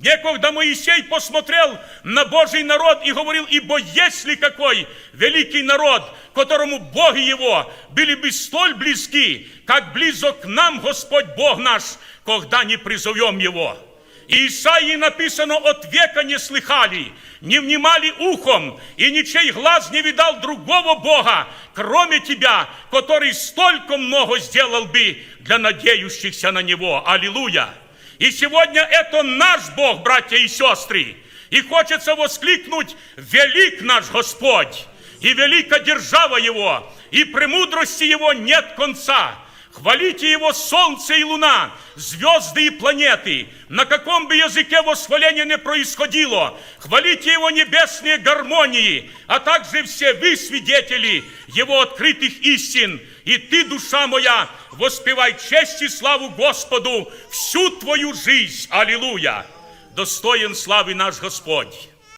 Некогда Моисей посмотрел на Божий народ и говорил, ибо есть ли какой великий народ, которому боги его были бы столь близки, как близок к нам Господь Бог наш, когда не призовем его. И Исаии написано, от века не слыхали, не внимали ухом, и ничей глаз не видал другого Бога, кроме тебя, который столько много сделал бы для надеющихся на Него. Аллилуйя! И сегодня это наш Бог, братья и сестры. И хочется воскликнуть, велик наш Господь, и велика держава Его, и премудрости Его нет конца. Хвалите Его солнце и луна, звезды и планеты. На каком бы языке восхваления не происходило, хвалите Его небесные гармонии, а также все вы, свидетели Его открытых истин. И ты, душа моя, воспевай честь и славу Господу всю твою жизнь. Аллилуйя! Достоин славы наш Господь.